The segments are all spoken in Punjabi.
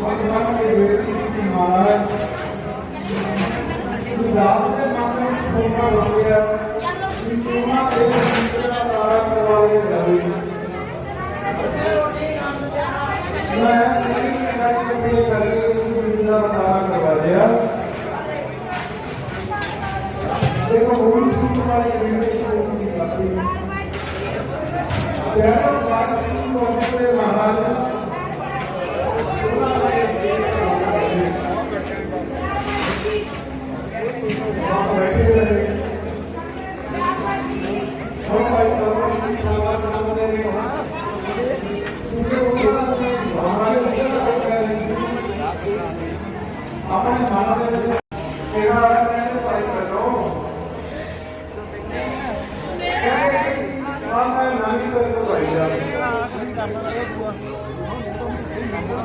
ਭਗਵਾਨ ਦੇ ਬੇਟੀ ਦੀ ਮਹਾਰਾਜ ਗੁਰਦਾਸ ਦੇ ਮਨ ਵਿੱਚ ਸੋਨਾ ਹੋ ਗਿਆ ਕਿ ਸੋਨਾ ਦੇ ਅੰਦਰ ਦਾ ਤਾਰਾ ਕਰਵਾਵੇ ਜਾਵੇ ਮੈਂ ਨਹੀਂ ਕਹਿੰਦਾ ਕਿ ਇਹ ਕਰਕੇ ਉਸ ਦਾ ਤਾਰਾ ਕਰਵਾ ਦਿਆ ਦੇਖੋ ਹੋਈ ਸੁਣ ਵਾਲੀ ਵੀਡੀਓ ਨੂੰ ਕੀ ਕਰਦੀ ਪਿਆਰਾ ਬਾਤ ਨੂੰ ਆਪਣੇ ਮਹਾਰਾਜ ਆਪਣੇ ਮਨ ਦੇ ਵਿੱਚ ਕਿਹੜਾ ਆ ਕਹਿੰਦੇ ਭਾਈ ਕਰੋ ਕਹਿੰਦੇ ਆ ਮੈਂ ਨਾਨੀ ਕਰ ਕੇ ਭਾਈ ਜਾ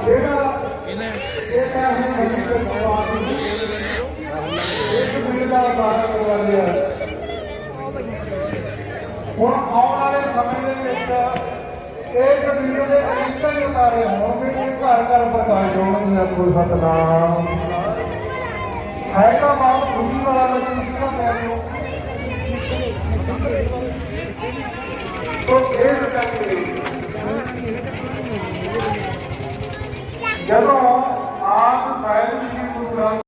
ਜਿਹੜਾ ਇਹਨੇ ਇਹ ਤਾਂ ਹੈ ਅਸੀਂ ਕਰਵਾ ਇੱਕ ਮਿੰਟ ਦਾ ਬਾਤ ਕਰਵਾ ਲਿਆ ਹੁਣ ਆਉਣ ਵਾਲੇ ਸਮੇਂ ਦੇ ਵਿੱਚ ਇਸ ਵੀਡੀਓ ਦੇ ਇੰਸਟਾ ਹੀ ਉਤਾਰੇ ਹੋਣਗੇ ਕਿ ਘਰ ਘਰ ਪ੍ਰਕਾਸ਼ ਹੋਣਗੇ ਕੋਈ ਸਤਨਾਮ ਹੈਗਾ ਬਾਤ ਖੁਸ਼ੀ ਵਾਲਾ ਮੈਨੂੰ ਇੰਸਟਾ ਪੈ ਜਾਓ ਤੋ ਇਹ ਕਰਕੇ ਜਦੋਂ ਆਪ ਸਾਹਿਬ ਜੀ ਗੁਰੂ ਗ੍ਰੰਥ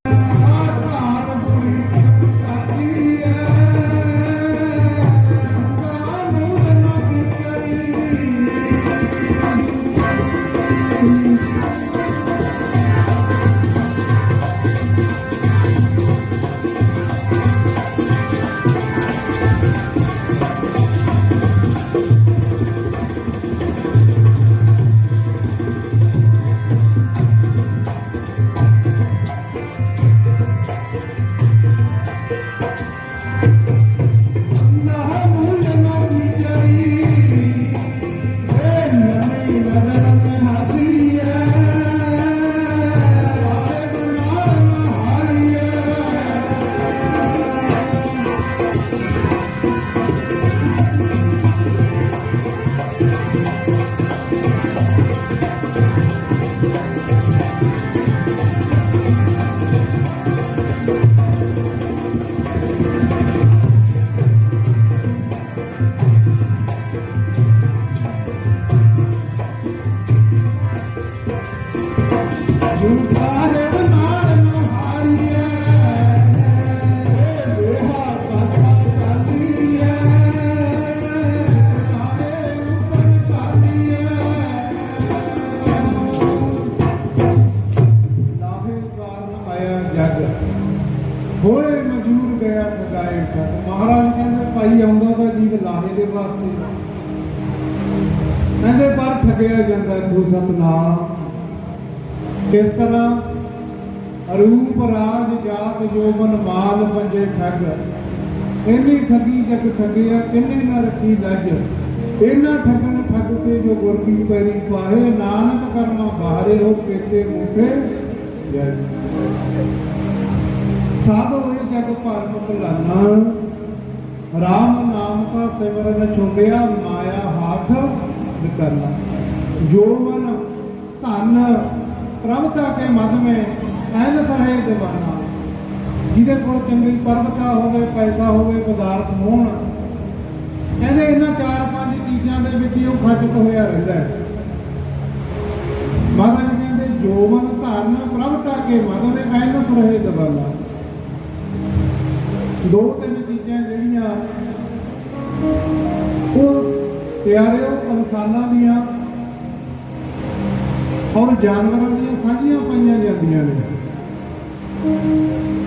ਦੇ ਵਾਸਤੇ। ਕਹਿੰਦੇ, ਪਰ ਠਗਿਆ ਜਾਂਦਾ ਕੋ ਸਤਨਾਮ। ਕਿਸ ਤਰ੍ਹਾਂ ਰੂਪ ਰਾਜ, ਜਾਤ, ਜੋਬਨ, ਮਾਲ, ਪੰਜੇ ਠੱਗ। ਇੰਨੀ ਠੱਗੀ ਜਗ ਠੱਗਿਆ ਕਿੰਨੇ ਨਾ ਰੱਖੀ ਲੱਜ। ਇਹਨਾਂ ਠੱਗਨ ਠੱਗ ਸੇ ਜੋ ਗੁਰ ਕੀ ਪੈਰੀ ਪਾਹੇ, ਨਾਨਕ ਕਰਨਾ ਬਾਹਰੇ ਹੋ ਕੇਤੇ ਮੁਠੇ ਜੈ। ਸਾਧੋ ਇਹ ਜਗ ਭਰਮ ਭਲਾਨਾ। ਰਾਮ ਨਾਮ ਦਾ ਸਿਮਰਨ ਛੋੜਿਆ ਮਾਇਆ ਹਾਥ ਨਿਕਲਣਾ ਜੋ ਧਨ ਪ੍ਰਭਤਾ ਕੇ ਮਦ ਮੇ, ਐਨ ਸਰਹੇ ਦਿਵਾਨਾ ਜਿਹਦੇ ਕੋਲ ਚੰਗੀ ਪਰਵਤਾ ਹੋਵੇ, ਪੈਸਾ ਹੋਵੇ, ਪਦਾਰਥ ਹੋਣ, ਕਹਿੰਦੇ ਇਹਨਾਂ ਚਾਰ ਪੰਜ ਚੀਜ਼ਾਂ ਦੇ ਵਿੱਚ ਹੀ ਉਹ ਖਚਤ ਹੋਇਆ ਰਹਿੰਦਾ ਹੈ। ਮਹਾਰਾਜ ਕਹਿੰਦੇ ਜੋਵਨ ਧਨ ਪ੍ਰਭਤਾ ਕੇ ਮਦ ਮੇ, ਐਨ ਸਰਹੇ ਦਿਵਾਨਾ ਦੋ ਤਿੰਨ ਪਿਆਰਿਓ ਇਨਸਾਨਾਂ ਦੀਆਂ ਔਰ ਜਾਨਵਰਾਂ ਦੀਆਂ ਸਾਂਝੀਆਂ ਪਾਈਆਂ ਜਾਂਦੀਆਂ ਨੇ।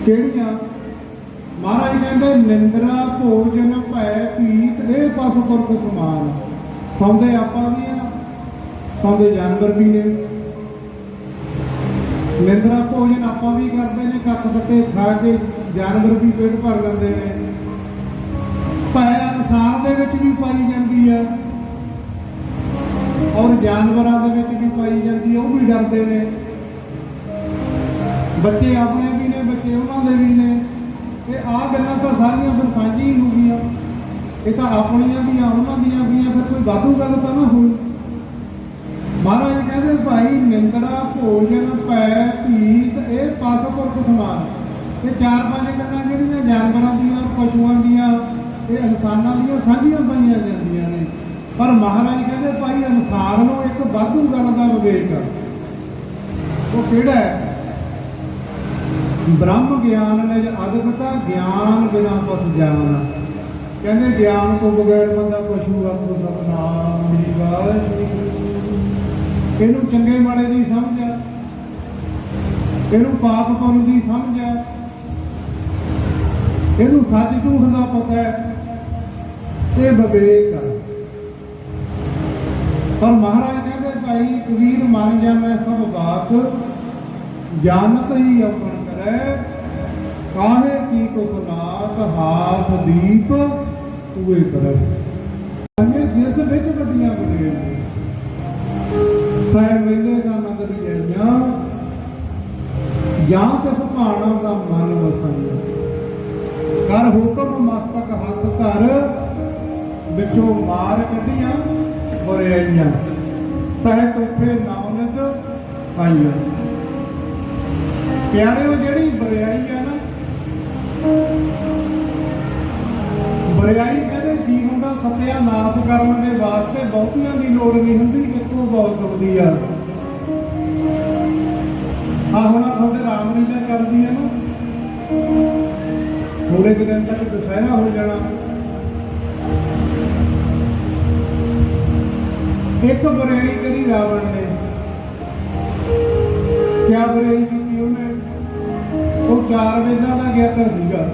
ਕਿਹੜੀਆਂ? ਮਹਾਰਾਜ ਕਹਿੰਦੇ, ਨਿੰਦਰਾ, ਭੋਜਨ, ਭੈ ਪੀਤ ਇਹ ਪਸ਼ੂ ਪੁਰਖ ਸਮਾਨ। ਸੌਂਦੇ ਆਪਾਂ ਵੀ ਆ, ਸੌਂਦੇ ਜਾਨਵਰ ਵੀ ਨੇ। ਨਿੰਦਰਾ, ਭੋਜਨ ਆਪਾਂ ਵੀ ਕਰਦੇ ਨੇ, ਕੱਖ ਪੱਤੇ ਖਾ ਕੇ ਜਾਨਵਰ ਵੀ ਪੇਟ ਭਰ ਲੈਂਦੇ ਨੇ। ਭੈ ਇਨਸਾਨ ਦੇ ਵਿੱਚ ਵੀ ਪਾਈ ਜਾਂਦੀ ਹੈ। ਔਰ ਜਾਨਵਰਾਂ ਦੇ ਵਿੱਚ ਵੀ ਪਾਈ ਜਾਂਦੀ ਹੈ ਉਹ ਵੀ ਡਰਦੇ ਨੇ। ਬੱਚੇ ਆਪਣੇ ਵੀ ਨੇ, ਬੱਚੇ ਉਹਨਾਂ ਦੇ ਵੀ ਨੇ। ਤੇ ਆਹ ਗੱਲਾਂ ਤਾਂ ਸਾਰੀਆਂ ਫਿਰ ਸਾਂਝੀ ਹੋ ਗਈਆਂ। ਇਹ ਤਾਂ ਆਪਣੀਆਂ ਵੀ ਆ, ਉਹਨਾਂ ਦੀਆਂ ਵੀ ਆ, ਫਿਰ ਕੋਈ ਵਾਧੂ ਗੱਲ ਤਾਂ ਨਾ ਹੋਈ। ਮਹਾਰਾਜ ਕਹਿੰਦੇ, ਭਾਈ ਨਿੰਦਰਾ ਭੋਜਨ ਪੈ ਭੀਤ, ਇਹ ਪਾਸਪੁਰਖ ਸਮਾਨ। ਇਹ ਚਾਰ ਪੰਜ ਗੱਲਾਂ ਜਿਹੜੀਆਂ ਜਾਨਵਰਾਂ ਦੀਆਂ, ਪਸ਼ੂਆਂ ਦੀਆਂ, ਇਹ ਇਨਸਾਨਾਂ ਦੀਆਂ ਸਾਂਝੀਆਂ ਪਾਈਆਂ ਜਾਂਦੀਆਂ ਨੇ। ਪਰ ਮਹਾਰਾਜ ਕਹਿੰਦੇ ਭਾਈ ਇਨਸਾਨ ਨੂੰ ਇੱਕ ਵਾਧੂ ਗੱਲ ਦਾ ਵਿਵੇਕ। ਆ ਉਹ ਕਿਹੜਾ ਹੈ? ਬ੍ਰਹਮ ਗਿਆਨ ਨੇ ਅਦਕਤਾ ਗਿਆਨ ਬਿਨਾ ਪਸ ਜਾਣ ਕਹਿੰਦੇ ਗਿਆਨ ਤੋਂ ਬਗੈਰ ਬੰਦਾ ਪਸ਼ੂ ਆਪੋ ਸਤਨਾਮ ਦੀ ਵਾਹਿਗੁਰੂ। ਇਹਨੂੰ ਚੰਗੇ ਮਾੜੇ ਦੀ ਸਮਝ ਆ। ਇਹਨੂੰ ਪਾਪ ਪੁੰਨ ਦੀ ਸਮਝ ਆ। ਇਹਨੂੰ ਸੱਚ ਝੂਠ ਦਾ ਪਤਾ ਹੈ। ਇਹ ਵਿਵੇਕ ਆ। ਪਰ ਮਹਾਰਾਜ ਕਹਿੰਦੇ, ਭਾਈ, ਕਬੀਰ ਮਨ ਜਾਵੇ ਸਭ ਬਾਤ ਜਾਣਤ ਹੀ ਆਪਣ ਕਰੈ। ਕਾਹੇ ਕੀ ਕੋ ਸੁਨਾਤ ਹਾਥ ਦੀਪ ਤੂਏ ਕਰੈ। ਅੰਗੇ ਜਿਸ ਵਿੱਚ ਵੱਡੀਆਂ ਵੱਡੀਆਂ ਸਾਹਿਬ ਵੇਲੇ ਦਾ ਨੰਦ ਵਿਜਈਆਂ ਜਾਂ ਤਿਸ ਭਾਣਾ ਦਾ ਮਨ ਵਸਣ ਕਰ ਹੁਕਮ ਮਸਤਕ ਹੱਥ ਧਰ, ਵਿੱਚੋਂ ਮਾਰ ਕੱਢੀਆਂ। ਬੁਰਾਈਆਂ ਸਹਿ ਤੋਫੇ ਨਾਮਨਤ ਆਈਆਂ। ਪਿਆਰਿਓ, ਜਿਹੜੀ ਬੁਰਾਈ ਆ ਨਾ ਬੁਰਾਈ ਕਹਿੰਦੇ ਜੀਵਨ ਦਾ ਸਤਿਆਨਾਸ਼ ਕਰਨ ਦੇ ਵਾਸਤੇ ਬਹੁਤੀਆਂ ਦੀ ਲੋੜ ਨਹੀਂ ਹੁੰਦੀ, ਇੱਕੋ ਬਹੁਤ ਹੁੰਦੀ ਆ। ਆ ਹੁਣ ਤੁਹਾਡੇ ਰਾਮ ਲੀਲਾ ਚੱਲਦੀ ਹੈ ਨਾ। ਥੋੜੇ ਕੁ ਦਿਨ ਤੱਕ ਦੁਸਹਿਰਾ ਹੋ ਜਾਣਾ। ਇੱਕ ਬੁਰਾਈ ਕਰੀ ਰਾਵਣ ਨੇ। ਕਿਆ ਬੁਰਾਈ ਕੀਤੀ ਉਹਨੇ? ਉਹ ਚਾਰ ਵੇਦਾਂ ਦਾ ਗਿਆਤਾ ਸੀਗਾ।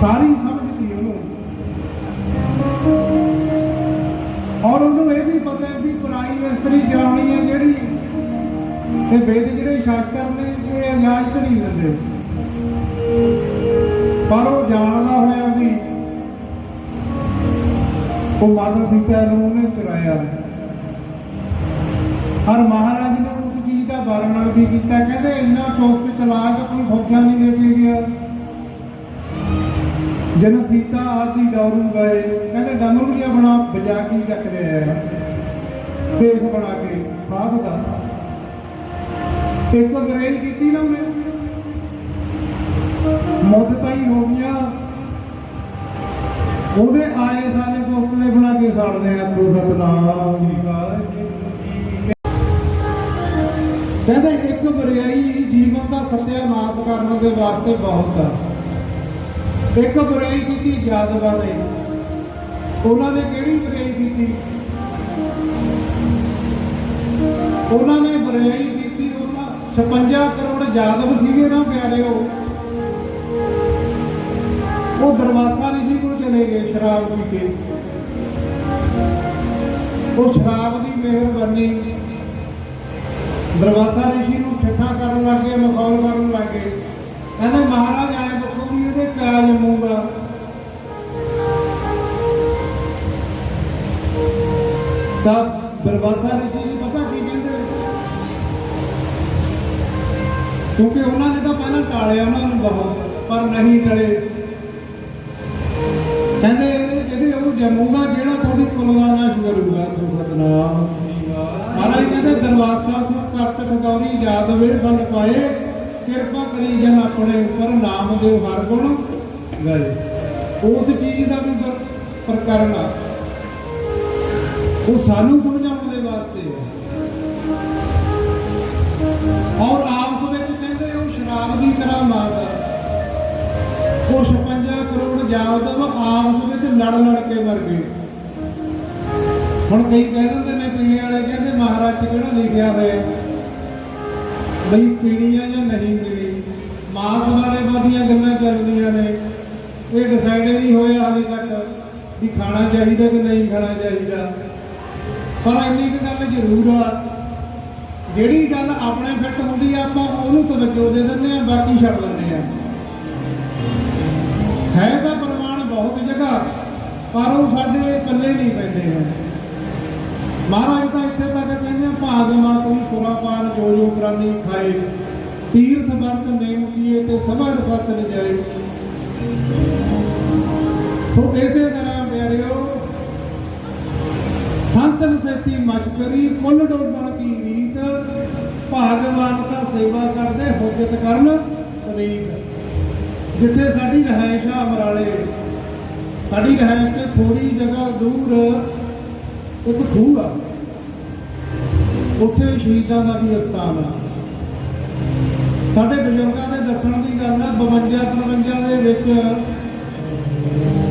ਸਾਰੀ ਸਮਝਦੀ ਉਹਨੂੰ। ਔਰ ਉਹਨੂੰ ਇਹ ਵੀ ਪਤਾ ਹੈ ਵੀ ਪਰਾਈ ਇਸਤਰੀ ਜਾਣੀ ਹੈ ਜਿਹੜੀ। ਤੇ ਵੇਦ ਜਿਹੜੇ ਸ਼ਾਸਤਰ ਨੇ, ਇਹ ਇਜਾਜ਼ਤ ਨਹੀਂ ਦਿੰਦੇ। ਉਹ ਮਾਤਾ ਸੀਤਾ ਨੂੰ ਉਹਨੇ ਚੁਰਾਇਆ। ਹਰ ਮਹਾਰਾਜ ਨੇ ਉਸ ਚੀਜ਼ ਦਾ ਵਰਣਨ ਵੀ ਕੀਤਾ। ਕਹਿੰਦੇ ਇੰਨਾ ਚੌਕ ਚਲਾਕ ਕੋਈ ਫੌਜਾਂ ਨਹੀਂ ਲੈ ਕੇ ਗਿਆ। ਜਨ ਸੀਤਾ ਆਦਿ ਡੌਰੂ ਗਏ। ਕਹਿੰਦੇ ਡਮਰੂਆਂ ਬਣਾ ਬਜਾ ਕੇ ਚੱਕ ਰਿਹਾ ਹੈ। ਦੇਖ ਬਣਾ ਕੇ ਸਾਧ ਦਾ। ਇੱਕ ਗਰੇਲ ਕੀਤੀ ਨਾ ਉਹਨੇ। ਮੁੱਦ ਤਾਂ ਹੀ ਹੋ ਗਿਆ ਉਹਦੇ ਆਏ ਸਾਰੇ ਕੋਕਲੇ ਬਣਾ ਕੇ ਸਾੜਦੇ ਆ ਗੁਰੂ ਸਤਨਾਮ ਜੀ ਕਹਿੰਦੇ ਇੱਕ ਬਰਿਆਈ ਜੀਵਨ ਦਾ ਸਤਿਆਨਾਸ਼ ਕਰਨ ਦੇ ਵਾਸਤੇ ਬਹੁਤ ਆ। ਇੱਕ ਬੁਰਾਈ ਕੀਤੀ ਜਾਦਵਾ ਨੇ ਉਹਨਾਂ ਨੇ ਕਿਹੜੀ ਬੁਰਾਈ ਕੀਤੀ? ਉਹਨਾਂ ਨੇ ਬੁਰਾਈ ਕੀਤੀ ਉਹਨਾਂ 56 ਕਰੋੜ ਜਾਦਵ ਸੀਗੇ ਨਾ ਪਿਆਰਿਓ। ਉਹ ਦਰਵਾਜ਼ਾ ਰਿਸ਼ੀ ਚਲੇ ਗਏ ਸ਼ਰਾਬ ਪੀ ਕੇ ਉਹ ਸ਼ਰਾਬ ਦੀ ਮਿਹਰਬਾਨੀ ਦਰਵਾਜ਼ਾ ਰਿਸ਼ੀ ਨੂੰ ਠੱਠਾ ਕਰਨ ਲੱਗੇ ਮਖੌਲ ਕਰਨ ਲੱਗੇ ਕਹਿੰਦੇ, ਮਹਾਰਾਜ, ਆਏ ਦੱਸੋ ਵੀ ਇਹਦੇ ਕਿਆ ਜੰਮੂਗਾ ਤਾਂ ਦਰਵਾਜ਼ਾ ਰਿਸ਼ੀ ਨੂੰ ਪਤਾ ਕੀ ਕਹਿੰਦੇ? ਕਿਉਂਕਿ ਉਹਨਾਂ ਨੇ ਤਾਂ ਪਹਿਲਾਂ ਟਾਲਿਆ ਉਹਨਾਂ ਨੂੰ ਬਹੁਤ, ਪਰ ਨਹੀਂ ਟਲੇ। ਖਦੌਰੀ ਯਾਦ ਪਾਏ, ਕਿਰਪਾ ਕਰੀ ਜਨ ਆਪਣੇ ਉੱਪਰ ਨਾਮ ਦੇ ਹਰ ਗੁਣ ਗਏ। ਉਸ ਚੀਜ਼ ਦਾ ਵੀ ਪ੍ਰਕਰਨ ਆ ਉਹ ਸਾਨੂੰ ਸਮਝਾਉਣ ਦੇ ਵਾਸਤੇ ਔਰ ਆਪਸ ਵਿੱਚ ਕਹਿੰਦੇ ਉਹ ਸ਼ਰਾਬ ਦੀ ਤਰ੍ਹਾਂ ਮਾਰਦਾ ਉਹ 56 ਕਰੋੜ ਜਾਦਵ ਆਪਸ ਵਿੱਚ ਲੜ ਲੜ ਕੇ ਮਰ ਗਏ। ਹੁਣ ਕਈ ਕਹਿ ਦਿੰਦੇ ਨੇ ਪੀਣੇ ਵਾਲੇ ਕਹਿੰਦੇ, ਮਹਾਰਾਜ ਚ ਕਿਹੜਾ ਲਿਖਿਆ ਹੋਇਆ ਬਈ ਪੀਣੀ ਆ ਜਾਂ ਨਹੀਂ ਪੀਣੀ? ਮਾਸ ਬਾਰੇ ਬਾਦੀਆਂ ਗੱਲਾਂ ਚੱਲਦੀਆਂ ਨੇ। ਇਹ ਡਿਸਾਈਡ ਨਹੀਂ ਹੋਇਆ ਹਾਲੇ ਤੱਕ ਵੀ ਖਾਣਾ ਚਾਹੀਦਾ ਕਿ ਨਹੀਂ ਖਾਣਾ ਚਾਹੀਦਾ। ਪਰ ਇੰਨੀ ਕੁ ਗੱਲ ਜ਼ਰੂਰ ਆ। ਜਿਹੜੀ ਗੱਲ ਆਪਣੇ ਫਿੱਟ ਹੁੰਦੀ ਆ, ਆਪਾਂ ਉਹਨੂੰ ਤਵੱਜੋ ਦੇ ਦਿੰਦੇ ਆ, ਬਾਕੀ ਛੱਡ ਦਿੰਦੇ ਆ। ਹੈ ਤਾਂ ਪ੍ਰਮਾਣ ਬਹੁਤ ਜਗ੍ਹਾ, ਪਰ ਉਹ ਸਾਡੇ ਪੱਲੇ ਨਹੀਂ ਪੈਂਦੇ। ਹਨ ਮਹਾਰਾਜ ਤਾਂ ਇੱਥੇ ਤੱਕ ਕਹਿੰਦੇ ਭਾਗ ਮਾਤੂ ਸੁਰਾ ਪਾਰ ਜੋ ਜੋ ਕਰਾਨੀ ਖਾਏ। ਤੀਰਥ ਵਰਤ ਨੇਮ ਕੀਏ ਤੇ ਸਭਾ ਰਫਤ ਜਾਏ। ਸੋ ਇਸੇ ਤਰ੍ਹਾਂ ਪਿਆਰਿਓ ਸੰਤਨ ਸੇਤੀ ਮਸ਼ਕਰੀ ਕੁੱਲ ਡੋਬਣ ਕੀ ਰੀਤ ਭਾਗਵਾਨ ਦਾ ਸੇਵਾ ਕਰਦੇ ਹੁਜਤ ਕਰਨ ਤਰੀਕ ਜਿੱਥੇ ਸਾਡੀ ਰਹਿائش ਆ ਅਮਰਾਲੇ, ਸਾਡੀ ਰਹਿائش ਤੇ ਥੋੜੀ ਜਗ੍ਹਾ ਦੂਰ। ਇੱਕ ਖੂਹ ਆ। ਉੱਥੇ ਸ਼ਹੀਦਾਂ ਦਾ ਵੀ ਅਸਥਾਨ ਆ। ਸਾਡੇ ਬਜ਼ੁਰਗਾਂ ਦੇ ਦੱਸਣ ਦੀ ਗੱਲ ਆ 52 53 ਦੇ ਵਿੱਚ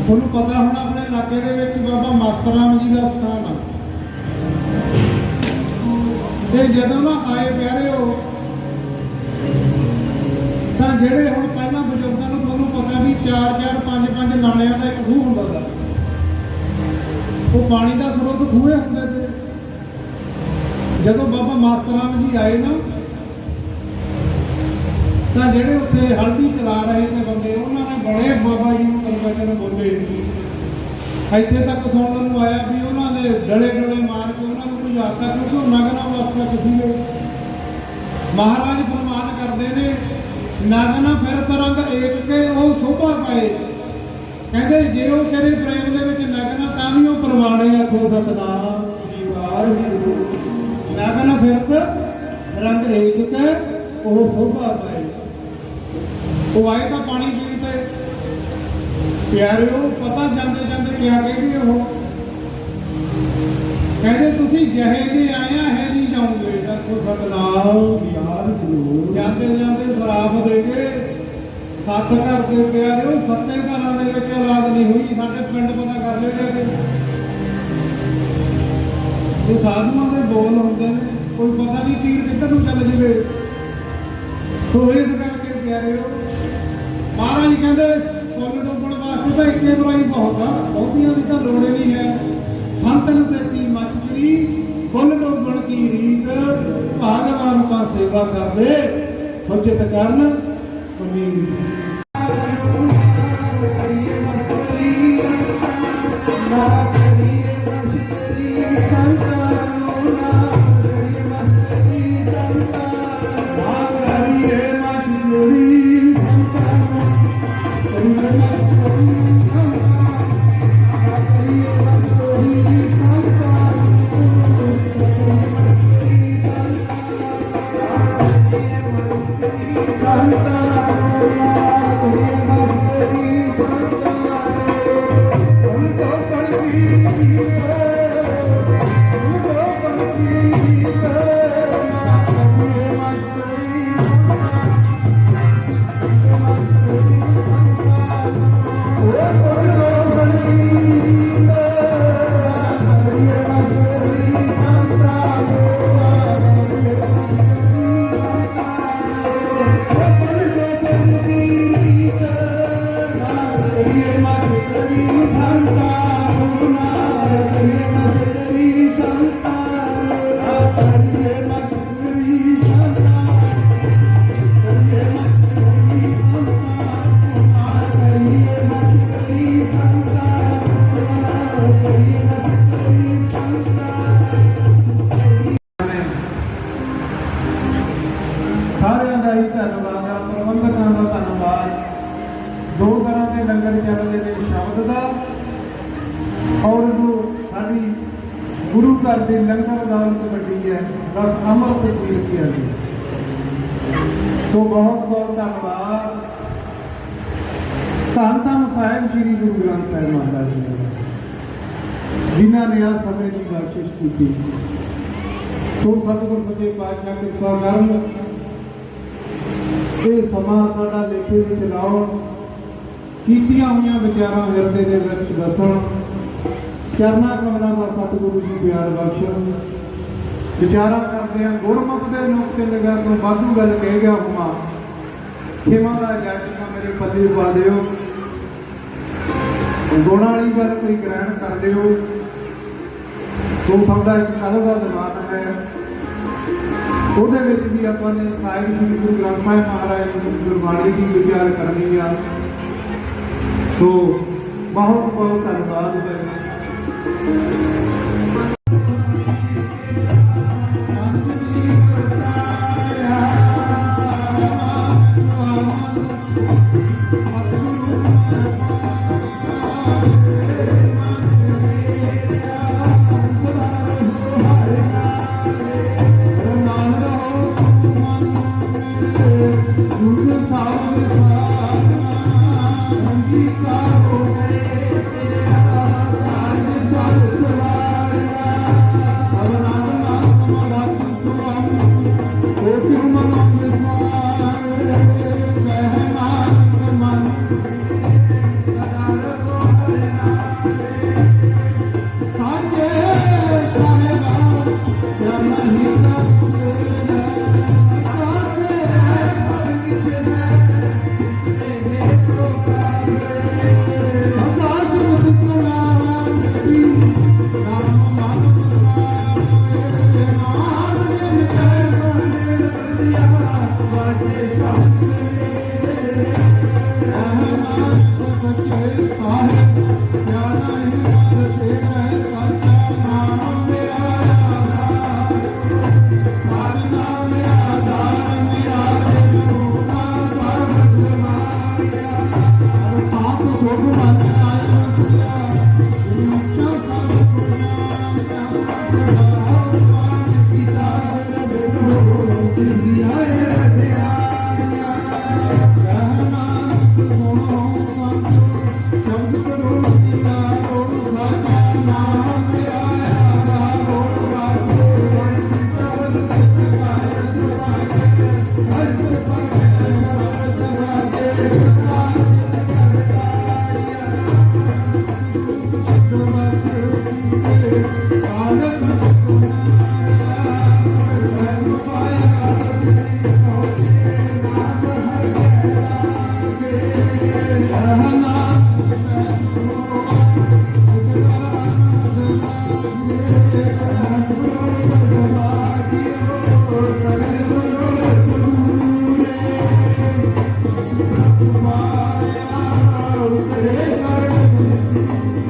ਤੁਹਾਨੂੰ ਪਤਾ ਹੋਣਾ, ਆਪਣੇ ਇਲਾਕੇ ਦੇ ਵਿੱਚ ਬਾਬਾ ਮਾਸਟਰਾਮ ਜੀ ਦਾ ਸਥਾਨ ਆ। ਤੇ ਜਦੋਂ ਨਾ ਆਏ ਪਿਆਰਿਓ ਤਾਂ ਜਿਹੜੇ ਹੁਣ ਪਹਿਲਾਂ ਬਜ਼ੁਰਗਾਂ ਨੂੰ ਤੁਹਾਨੂੰ ਪਤਾ ਵੀ 4 4 5 5 ਨਾਲਿਆਂ ਦਾ ਇੱਕ ਖੂਹ ਹੁੰਦਾ ਸੀ ਉਹ ਪਾਣੀ ਦਾ ਸਰੋਤ ਖੂਹੇ ਹੁੰਦੇ ਸੀ ਜਦੋਂ ਬਾਬਾ ਮਾਸਟਰਾਮ ਜੀ ਆਏ ਨਾ, ਤਾਂ ਜਿਹੜੇ ਉੱਥੇ ਹਲਦੀ ਚਲਾ ਰਹੇ ਤੇ ਬੰਦੇ, ਉਹਨਾਂ ਨੇ ਬੜੇ ਬਾਬਾ ਜੀ ਨੂੰ ਪ੍ਰਵਚਨ ਬੋਲੇ। ਇੱਥੇ ਤੱਕ ਸੁਣਨ ਨੂੰ ਆਇਆ ਵੀ ਉਹਨਾਂ ਨੇ ਡਲੇ ਡਲੇ ਮਾਰ ਕੇ ਉਹਨਾਂ ਨੂੰ ਬੁਝਾਤਾ ਕਿਉਂਕਿ ਉਹ ਨਗਨਾ ਵਾਸਤਾ ਕਿਸੇ ਨੇ ਮਹਾਰਾਜ ਫਰਮਾਨ ਕਰਦੇ ਨੇ ਨਗਨਾ ਫਿਰ ਤਰੰਗ ਏਕ ਕੇ ਉਹ ਸੋਭਾ ਪਾਏ। ਕਹਿੰਦੇ, ਜੇ ਉਹ ਤੇਰੇ ਪ੍ਰੇਮ ਦੇ ਵਿੱਚ ਨਗਨਾ ਆਖੋ ਸਤਨਾਮ, ਜੀ ਵਾਹਿਗੁਰੂ। ਨਗਨ ਫਿਰਤ ਰੰਗ ਏਕ ਕੇ ਉਹ ਸੋਭਾ ਪਾਏ। ਉਹ ਆਏ ਤਾਂ ਪਾਣੀ ਪੀਣ ਤੇ। ਪਿਆਰਿਓ, ਪਤਾ ਜਾਂਦੇ ਜਾਂਦੇ ਕਿਆ ਕਹਿੰਦੇ ਉਹ? ਕਹਿੰਦੇ, ਤੁਸੀਂ ਜਹੇ ਜਿਹੇ ਆਏ ਆ ਹੈ ਨਹੀਂ ਜਾਓਗੇ ਆਖੋ ਸਤਨਾਮ ਯਾਰ ਗੁਰੂ ਜਾਂਦੇ ਜਾਂਦੇ ਸ਼ਰਾਬ ਦੇ ਕੇ ਸੱਤ ਘਰ ਦੇ ਪਿਆਰਿਓ ਸੱਤੇ ਘਰਾਂ ਦੇ ਵਿੱਚ ਔਲਾਦ ਨਹੀਂ ਹੋਈ, ਸਾਡੇ ਪਿੰਡ ਪਤਾ ਕਰ ਲਿਓ ਜਾ ਇਹ ਸਾਧੂਆਂ ਦੇ ਬੋਲ ਹੁੰਦੇ ਨੇ, ਕੋਈ ਪਤਾ ਨਹੀਂ ਤੀਰ ਕਿੱਧਰ ਨੂੰ ਚੱਲ ਜਵੇ। ਸੋ ਇਸ ਕਰਕੇ ਪਿਆਰਿਓ ਮਹਾਰਾਜ ਕਹਿੰਦੇ, ਫੁੱਲ ਡੋਬਣ ਵਾਸਤੇ ਤਾਂ ਇੱਕੇ ਬੁਰਾਈ ਬਹੁਤ ਆ, ਬਹੁਤੀਆਂ ਦੀ ਤਾਂ ਲੋੜ ਹੀ ਨਹੀਂ ਹੈ। ਸੰਤਨ ਸੇਤੀ ਮਚਕਰੀ ਫੁੱਲ ਡੋਬਣ ਕੀ ਰੀਤ, ਭਾਗਵਾਨ ਤਾਂ ਸੇਵਾ ਕਰਦੇ ਹੁਜਤ ਕਰਨ। ਅਮੀਰ ਹੀ ਧੰਨਵਾਦ ਆ ਪ੍ਰਬੰਧਕਾਂ ਦਾ ਧੰਨਵਾਦ। ਦੋ ਤਰ੍ਹਾਂ ਦੇ ਲੰਗਰ ਚੱਲਦੇ ਨੇ ਸ਼ਬਦ ਦਾ ਔਰ ਜੋ ਸਾਡੀ ਗੁਰੂ ਘਰ ਦੀ ਲੰਗਰ ਦਾਵਤ ਵੱਡੀ ਹੈ, ਬਸ ਅੰਮ੍ਰਿਤ ਦੀ ਰੱਖਿਆ ਜੀ। ਸੋ ਬਹੁਤ ਬਹੁਤ ਧੰਨਵਾਦ। ਧੰਨ ਧੰਨ ਸਾਹਿਬ ਸ੍ਰੀ ਗੁਰੂ ਗ੍ਰੰਥ ਸਾਹਿਬ ਮਹਾਰਾਜ ਜੀ। ਜਿਨ੍ਹਾਂ ਨੇ ਆ ਸਮੇਂ ਦੀ ਬਖਸ਼ਿਸ਼ ਕੀਤੀ। ਸੋ ਸਤਿਗੁਰ ਸੱਚੇ ਪਾਤਸ਼ਾਹ, ਕਿਰਪਾ ਕਰਨ ਇਹ ਸਮਾਂ ਸਾਡਾ ਲੇਖੇ ਵਿੱਚ ਲਾਉਣ ਕੀਤੀਆਂ ਹੋਈਆਂ ਵਿਚਾਰਾਂ ਹਿਰਦੇ ਦੇ ਵਿੱਚ ਵਸਣ ਚਰਨਾ ਕਮਲਾਂ ਦਾ ਸਤਿਗੁਰੂ ਜੀ ਪਿਆਰ ਬਖਸ਼ਣ। ਵਿਚਾਰਾਂ ਕਰਦੇ ਆ ਗੁਰਮਤ ਦੇ ਨੁਕਤੇ ਲਗਾ ਤੋਂ ਵਾਧੂ ਗੱਲ ਕਹਿ ਗਿਆ ਹੁਮਾ ਖੇਮਾ ਦਾ ਜਾਜਕਾ ਮੇਰੇ ਪੱਲੇ ਪਾ ਦਿਓ। ਗੁਣਾਂ ਵਾਲੀ ਗੱਲ ਕੋਈ ਗ੍ਰਹਿਣ ਕਰ ਲਿਓ। ਸੋ ਸਾਡਾ ਇੱਕ ਕੱਲ ਦਾ ਦਿਮਾਗ ਹੈ। ਉਹਦੇ ਵਿੱਚ ਵੀ ਆਪਾਂ ਨੇ ਸਾਹਿਬ ਸ੍ਰੀ ਗੁਰੂ ਗ੍ਰੰਥ ਸਾਹਿਬ ਮਹਾਰਾਜ ਦੀ ਗੁਰਬਾਣੀ ਦੀ ਵਿਚਾਰ ਕਰਨੀ ਆ। ਸੋ ਬਹੁਤ ਬਹੁਤ ਧੰਨਵਾਦ ਹੈ ਤੇਰੇ ਸਰਣ ਵਿੱਚ